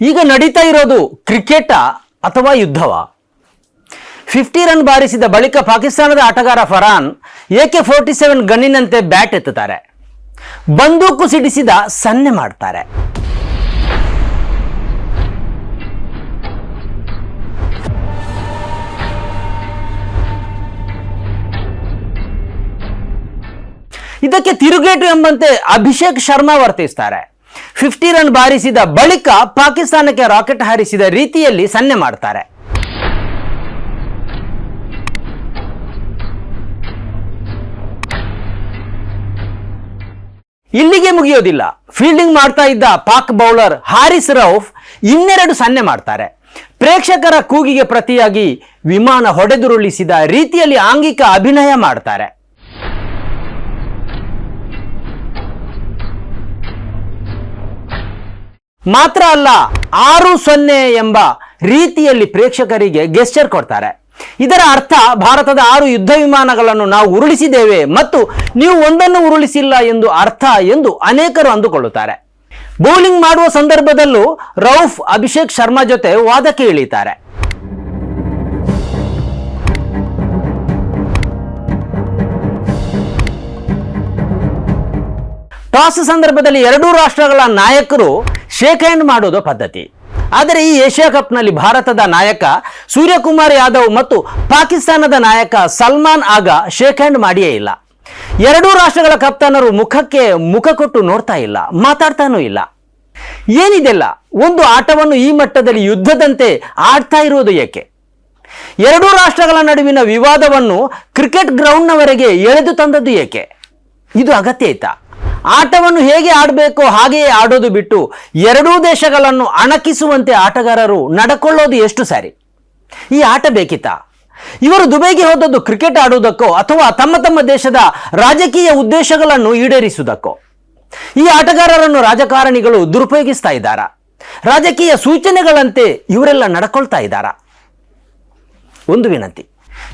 ಈಗ ನಡೀತಾ ಇರೋದು ಕ್ರಿಕೆಟ ಅಥವಾ ಯುದ್ಧವ? ಫಿಫ್ಟಿ ರನ್ ಬಾರಿಸಿದ ಬಳಿಕ ಪಾಕಿಸ್ತಾನದ ಆಟಗಾರ ಫರಾನ್ ಎಕೆ ಫೋರ್ಟಿ ಸೆವೆನ್ ಗನ್ನಿನಂತೆ ಬ್ಯಾಟ್ ಎತ್ತುತ್ತಾರೆ? ಬಂದೂಕು ಸಿಡಿಸಿದ ಸನ್ನೆ ಮಾಡ್ತಾರೆ. ಇದಕ್ಕೆ ತಿರುಗೇಟು ಎಂಬಂತೆ ಅಭಿಷೇಕ್ ಶರ್ಮಾ ವರ್ತಿಸ್ತಾರೆ. ಫಿಫ್ಟಿ ರನ್ ಬಾರಿಸಿದ ಬಳಿಕ ಪಾಕಿಸ್ತಾನಕ್ಕೆ ರಾಕೆಟ್ ಹಾರಿಸಿದ ರೀತಿಯಲ್ಲಿ ಸನ್ನೆ ಮಾಡ್ತಾರೆ. ಇಲ್ಲಿಗೆ ಮುಗಿಯೋದಿಲ್ಲ. ಫೀಲ್ಡಿಂಗ್ ಮಾಡ್ತಾ ಇದ್ದ ಪಾಕ್ ಬೌಲರ್ ಹಾರಿಸ್ ರೌಫ್ ಇನ್ನೆರಡು ಸನ್ನೆ ಮಾಡ್ತಾರೆ. ಪ್ರೇಕ್ಷಕರ ಕೂಗಿಗೆ ಪ್ರತಿಯಾಗಿ ವಿಮಾನ ಹೊಡೆದುರುಳಿಸಿದ ರೀತಿಯಲ್ಲಿ ಆಂಗಿಕ ಅಭಿನಯ ಮಾಡ್ತಾರೆ. ಮಾತ್ರ ಅಲ್ಲ, ಆರು ಸೊನ್ನೆ ಎಂಬ ರೀತಿಯಲ್ಲಿ ಪ್ರೇಕ್ಷಕರಿಗೆ ಗೆಸ್ಚರ್ ಕೊಡ್ತಾರೆ. ಇದರ ಅರ್ಥ ಭಾರತದ ಆರು ಯುದ್ಧ ವಿಮಾನಗಳನ್ನು ನಾವು ಉರುಳಿಸಿದ್ದೇವೆ ಮತ್ತು ನೀವು ಒಂದನ್ನು ಉರುಳಿಸಿಲ್ಲ ಎಂದು ಅರ್ಥ ಎಂದು ಅನೇಕರು ಅಂದುಕೊಳ್ಳುತ್ತಾರೆ. ಬೌಲಿಂಗ್ ಮಾಡುವ ಸಂದರ್ಭದಲ್ಲೂ ರೌಫ್, ಅಭಿಷೇಕ್ ಶರ್ಮಾ ಜೊತೆ ವಾದಕ್ಕೆ ಇಳಿತಾರೆ ಟಾಸ್ ಸಂದರ್ಭದಲ್ಲಿ ಎರಡೂ ರಾಷ್ಟ್ರಗಳ ನಾಯಕರು ಶೇಕ್ ಹ್ಯಾಂಡ್ ಮಾಡೋದು ಪದ್ಧತಿ. ಆದರೆ ಈ ಏಷ್ಯಾ ಕಪ್ನಲ್ಲಿ ಭಾರತದ ನಾಯಕ ಸೂರ್ಯಕುಮಾರ್ ಯಾದವ್ ಮತ್ತು ಪಾಕಿಸ್ತಾನದ ನಾಯಕ ಸಲ್ಮಾನ್ ಆಗ ಶೇಕ್ ಹ್ಯಾಂಡ್ ಮಾಡಿಯೇ ಇಲ್ಲ. ಎರಡೂ ರಾಷ್ಟ್ರಗಳ ಕಪ್ತಾನರು ಮುಖಕ್ಕೆ ಮುಖ ಕೊಟ್ಟು ನೋಡ್ತಾ ಇಲ್ಲ, ಮಾತಾಡ್ತಾನೂ ಇಲ್ಲ. ಏನಿದೆಲ್ಲ? ಒಂದು ಆಟವನ್ನು ಈ ಮಟ್ಟದಲ್ಲಿ ಯುದ್ಧದಂತೆ ಆಡ್ತಾ ಇರುವುದು ಏಕೆ? ಎರಡೂ ರಾಷ್ಟ್ರಗಳ ನಡುವಿನ ವಿವಾದವನ್ನು ಕ್ರಿಕೆಟ್ ಗ್ರೌಂಡ್ನವರೆಗೆ ಎಳೆದು ತಂದದ್ದು ಏಕೆ? ಇದು ಅಗತ್ಯ ಐತಾ ಆಟವನ್ನು ಹೇಗೆ ಆಡಬೇಕೋ ಹಾಗೆಯೇ ಆಡೋದು ಬಿಟ್ಟು ಎರಡೂ ದೇಶಗಳನ್ನು ಅಣಕಿಸುವಂತೆ ಆಟಗಾರರು ನಡ್ಕೊಳ್ಳೋದು ಎಷ್ಟು ಸಾರಿ? ಈ ಆಟ ಬೇಕಿತ್ತ? ಇವರು ದುಬೈಗೆ ಹೋದದ್ದು ಕ್ರಿಕೆಟ್ ಆಡುವುದಕ್ಕೋ ಅಥವಾ ತಮ್ಮ ತಮ್ಮ ದೇಶದ ರಾಜಕೀಯ ಉದ್ದೇಶಗಳನ್ನು ಈಡೇರಿಸುವುದಕ್ಕೋ? ಈ ಆಟಗಾರರನ್ನು ರಾಜಕಾರಣಿಗಳು ದುರುಪಯೋಗಿಸ್ತಾ ಇದ್ದಾರಾ? ರಾಜಕೀಯ ಸೂಚನೆಗಳಂತೆ ಇವರೆಲ್ಲ ನಡ್ಕೊಳ್ತಾ ಇದ್ದಾರಾ? ಒಂದು ವಿನಂತಿ.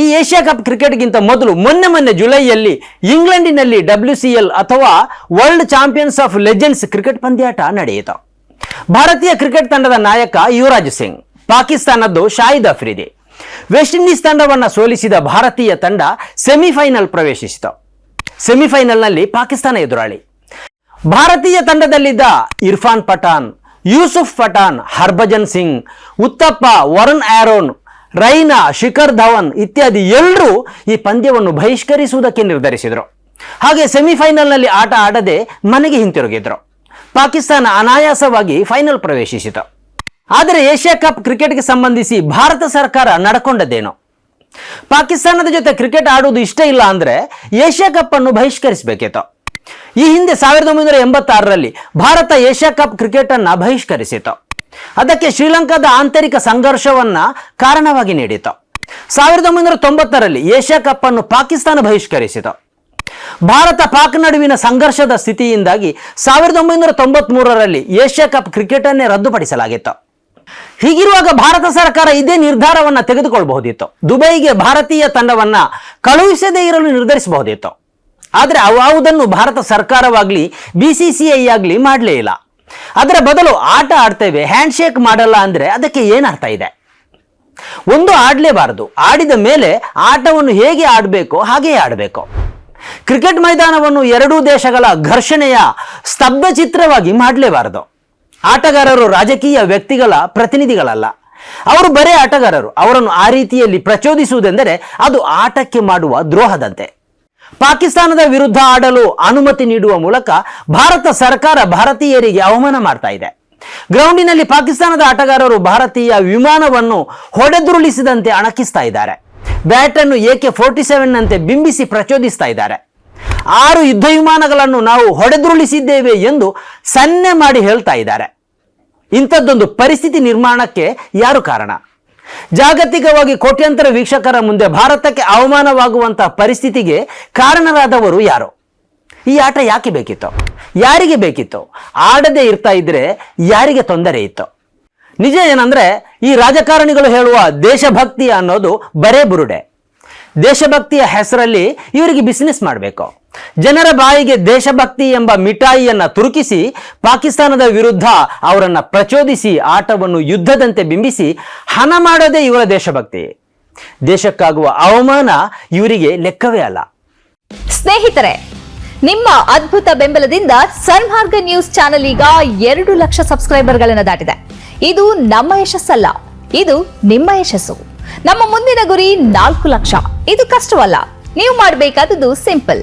ಈ ಏಷ್ಯಾ ಕಪ್ ಕ್ರಿಕೆಟ್ಗಿಂತ ಮೊದಲು ಮೊನ್ನೆ ಮೊನ್ನೆ ಜುಲೈಯಲ್ಲಿ ಇಂಗ್ಲೆಂಡಿನಲ್ಲಿ ಡಬ್ಲ್ಯೂ ಸಿ ಎಲ್ ಅಥವಾ world champions of legends cricket ಪಂದ್ಯಾಟ ನಡೆಯಿತು. ಭಾರತೀಯ ಕ್ರಿಕೆಟ್ ತಂಡದ ನಾಯಕ ಯುವರಾಜ್ ಸಿಂಗ್, ಪಾಕಿಸ್ತಾನದ್ದು ಶಾಹಿದ್ ಅಫ್ರಿದಿ. ವೆಸ್ಟ್ ಇಂಡೀಸ್ ತಂಡವನ್ನು ಸೋಲಿಸಿದ ಭಾರತೀಯ ತಂಡ ಸೆಮಿಫೈನಲ್ ಪ್ರವೇಶಿಸಿತು. ಸೆಮಿಫೈನಲ್ನಲ್ಲಿ ಪಾಕಿಸ್ತಾನ ಎದುರಾಳಿ. ಭಾರತೀಯ ತಂಡದಲ್ಲಿದ್ದ ಇರ್ಫಾನ್ ಪಠಾನ್, ಯೂಸುಫ್ ಪಠಾನ್, ಹರ್ಭಜನ್ ಸಿಂಗ್, ಉತ್ತಪ್ಪ ವರುಣ್ ಆರೋನ್ ರೈನಾ, ಶಿಖರ್ ಧವನ್ ಇತ್ಯಾದಿ ಎಲ್ಲರೂ ಈ ಪಂದ್ಯವನ್ನು ಬಹಿಷ್ಕರಿಸುವುದಕ್ಕೆ ನಿರ್ಧರಿಸಿದರು. ಹಾಗೆ ಸೆಮಿಫೈನಲ್ನಲ್ಲಿ ಆಟ ಆಡದೆ ಮನೆಗೆ ಹಿಂತಿರುಗಿದ್ರು. ಪಾಕಿಸ್ತಾನ ಅನಾಯಾಸವಾಗಿ ಫೈನಲ್ ಪ್ರವೇಶಿಸಿತು. ಆದರೆ ಏಷ್ಯಾ ಕಪ್ ಕ್ರಿಕೆಟ್ಗೆ ಸಂಬಂಧಿಸಿ ಭಾರತ ಸರ್ಕಾರ ನಡ್ಕೊಂಡದ್ದೇನು? ಪಾಕಿಸ್ತಾನದ ಜೊತೆ ಕ್ರಿಕೆಟ್ ಆಡುವುದು ಇಷ್ಟ ಇಲ್ಲ ಅಂದ್ರೆ ಏಷ್ಯಾ ಕಪ್ ಅನ್ನು ಬಹಿಷ್ಕರಿಸಬೇಕಿತ್ತು. ಈ ಹಿಂದೆ ಸಾವಿರದ ಒಂಬೈನೂರ ಎಂಬತ್ತಾರರಲ್ಲಿ ಭಾರತ ಏಷ್ಯಾ ಕಪ್ ಕ್ರಿಕೆಟ್ ಅನ್ನ ಬಹಿಷ್ಕರಿಸಿತು ಅದಕ್ಕೆ ಶ್ರೀಲಂಕಾದ ಆಂತರಿಕ ಸಂಘರ್ಷವನ್ನ ಕಾರಣವಾಗಿ ನೀಡಿತು ಸಾವಿರದ ಒಂಬೈನೂರ ತೊಂಬತ್ತರಲ್ಲಿ ಏಷ್ಯಾ ಕಪ್ ಅನ್ನು ಪಾಕಿಸ್ತಾನ ಬಹಿಷ್ಕರಿಸಿತು. ಭಾರತ ಪಾಕ್ ನಡುವಿನ ಸಂಘರ್ಷದ ಸ್ಥಿತಿಯಿಂದಾಗಿ ಸಾವಿರದ ಒಂಬೈನೂರ ತೊಂಬತ್ತ್ ಮೂರರಲ್ಲಿ ಏಷ್ಯಾ ಕಪ್ ಕ್ರಿಕೆಟ್ ಅನ್ನೇ ರದ್ದುಪಡಿಸಲಾಗಿತ್ತು. ಹೀಗಿರುವಾಗ ಭಾರತ ಸರ್ಕಾರ ಇದೇ ನಿರ್ಧಾರವನ್ನ ತೆಗೆದುಕೊಳ್ಳಬಹುದಿತ್ತು ದುಬೈಗೆ ಭಾರತೀಯ ತಂಡವನ್ನ ಕಳುಹಿಸದೇ ಇರಲು ನಿರ್ಧರಿಸಬಹುದಿತ್ತು. ಆದರೆ ಅವಾವುದನ್ನು ಭಾರತ ಸರ್ಕಾರವಾಗ್ಲಿ ಬಿಸಿಸಿಐ ಆಗಲಿ ಮಾಡಲೇ ಇಲ್ಲ. ಅದರ ಬದಲು ಆಟ ಆಡ್ತೇವೆ ಹ್ಯಾಂಡ್ ಶೇಕ್ ಮಾಡಲ್ಲ ಅಂದ್ರೆ ಅದಕ್ಕೆ ಏನರ್ಥ ಇದೆ? ಒಂದು ಆಡಲೇಬಾರದು. ಆಡಿದ ಮೇಲೆ ಆಟವನ್ನು ಹೇಗೆ ಆಡಬೇಕೋ ಹಾಗೆಯೇ ಆಡಬೇಕು. ಕ್ರಿಕೆಟ್ ಮೈದಾನವನ್ನು ಎರಡೂ ದೇಶಗಳ ಘರ್ಷಣೆಯ ಸ್ತಬ್ಧ ಚಿತ್ರವಾಗಿ ಮಾಡಲೇಬಾರದು. ಆಟಗಾರರು ರಾಜಕೀಯ ವ್ಯಕ್ತಿಗಳ ಪ್ರತಿನಿಧಿಗಳಲ್ಲ. ಅವರು ಬರೇ ಆಟಗಾರರು. ಅವರನ್ನು ಆ ರೀತಿಯಲ್ಲಿ ಪ್ರಚೋದಿಸುವುದೆಂದರೆ ಅದು ಆಟಕ್ಕೆ ಮಾಡುವ ದ್ರೋಹದಂತೆ. ಪಾಕಿಸ್ತಾನದ ವಿರುದ್ಧ ಆಡಲು ಅನುಮತಿ ನೀಡುವ ಮೂಲಕ ಭಾರತ ಸರ್ಕಾರ ಭಾರತೀಯರಿಗೆ ಅವಮಾನ ಮಾಡ್ತಾ ಇದೆ. ಗ್ರೌಂಡಿನಲ್ಲಿ ಪಾಕಿಸ್ತಾನದ ಆಟಗಾರರು ಭಾರತೀಯ ವಿಮಾನವನ್ನು ಹೊಡೆದುರುಳಿಸಿದಂತೆ ಅಣಕಿಸ್ತಾ ಇದ್ದಾರೆ. ಬ್ಯಾಟ್ ಅನ್ನು ಎಕೆ ಫೋರ್ಟಿ ಸೆವೆನ್ ನಂತೆ ಬಿಂಬಿಸಿ ಪ್ರಚೋದಿಸ್ತಾ ಇದ್ದಾರೆ. ಆರು ಯುದ್ಧ ವಿಮಾನಗಳನ್ನು ನಾವು ಹೊಡೆದುರುಳಿಸಿದ್ದೇವೆ ಎಂದು ಸನ್ನೆ ಮಾಡಿ ಹೇಳ್ತಾ ಇದ್ದಾರೆ. ಇಂಥದ್ದೊಂದು ಪರಿಸ್ಥಿತಿ ನಿರ್ಮಾಣಕ್ಕೆ ಯಾರು ಕಾರಣ? ಜಾಗತಿಕವಾಗಿ ಕೋಟ್ಯಂತರ ವೀಕ್ಷಕರ ಮುಂದೆ ಭಾರತಕ್ಕೆ ಅವಮಾನವಾಗುವಂತಹ ಪರಿಸ್ಥಿತಿಗೆ ಕಾರಣರಾದವರು ಯಾರು? ಈ ಆಟ ಯಾಕೆ ಬೇಕಿತ್ತು? ಯಾರಿಗೆ ಬೇಕಿತ್ತು? ಆಡದೆ ಇರ್ತಾ ಇದ್ರೆ ಯಾರಿಗೆ ತೊಂದರೆ ಇತ್ತು? ನಿಜ ಏನಂದ್ರೆ ಈ ರಾಜಕಾರಣಿಗಳು ಹೇಳುವ ದೇಶಭಕ್ತಿ ಅನ್ನೋದು ಬರೇ ಬುರುಡೆ. ದೇಶಭಕ್ತಿಯ ಹೆಸರಲ್ಲಿ ಇವರಿಗೆ ಬಿಸ್ನೆಸ್ ಮಾಡಬೇಕು. ಜನರ ಬಾಯಿಗೆ ದೇಶಭಕ್ತಿ ಎಂಬ ಮಿಠಾಯಿಯನ್ನ ತುರುಕಿಸಿ ಪಾಕಿಸ್ತಾನದ ವಿರುದ್ಧ ಅವರನ್ನ ಪ್ರಚೋದಿಸಿ ಆಟವನ್ನು ಯುದ್ಧದಂತೆ ಬಿಂಬಿಸಿ ಹಣ ಮಾಡೋದೇ ಇವರ ದೇಶಭಕ್ತಿ. ದೇಶಕ್ಕಾಗುವ ಅವಮಾನ ಇವರಿಗೆ ಲೆಕ್ಕವೇ ಅಲ್ಲ. ಸ್ನೇಹಿತರೆ, ನಿಮ್ಮ ಅದ್ಭುತ ಬೆಂಬಲದಿಂದ ಸನ್ಮಾರ್ಗ ನ್ಯೂಸ್ ಚಾನೆಲ್ ಈಗ ಎರಡು ಲಕ್ಷ ಸಬ್ಸ್ಕ್ರೈಬರ್ಗಳನ್ನು ದಾಟಿದೆ. ಇದು ನಮ್ಮ ಯಶಸ್ಸಲ್ಲ, ಇದು ನಿಮ್ಮ ಯಶಸ್ಸು. ನಮ್ಮ ಮುಂದಿನ ಗುರಿ ನಾಲ್ಕು ಲಕ್ಷ. ಇದು ಕಷ್ಟವಲ್ಲ, ನೀವು ಮಾಡಬೇಕಾದದ್ದು ಸಿಂಪಲ್.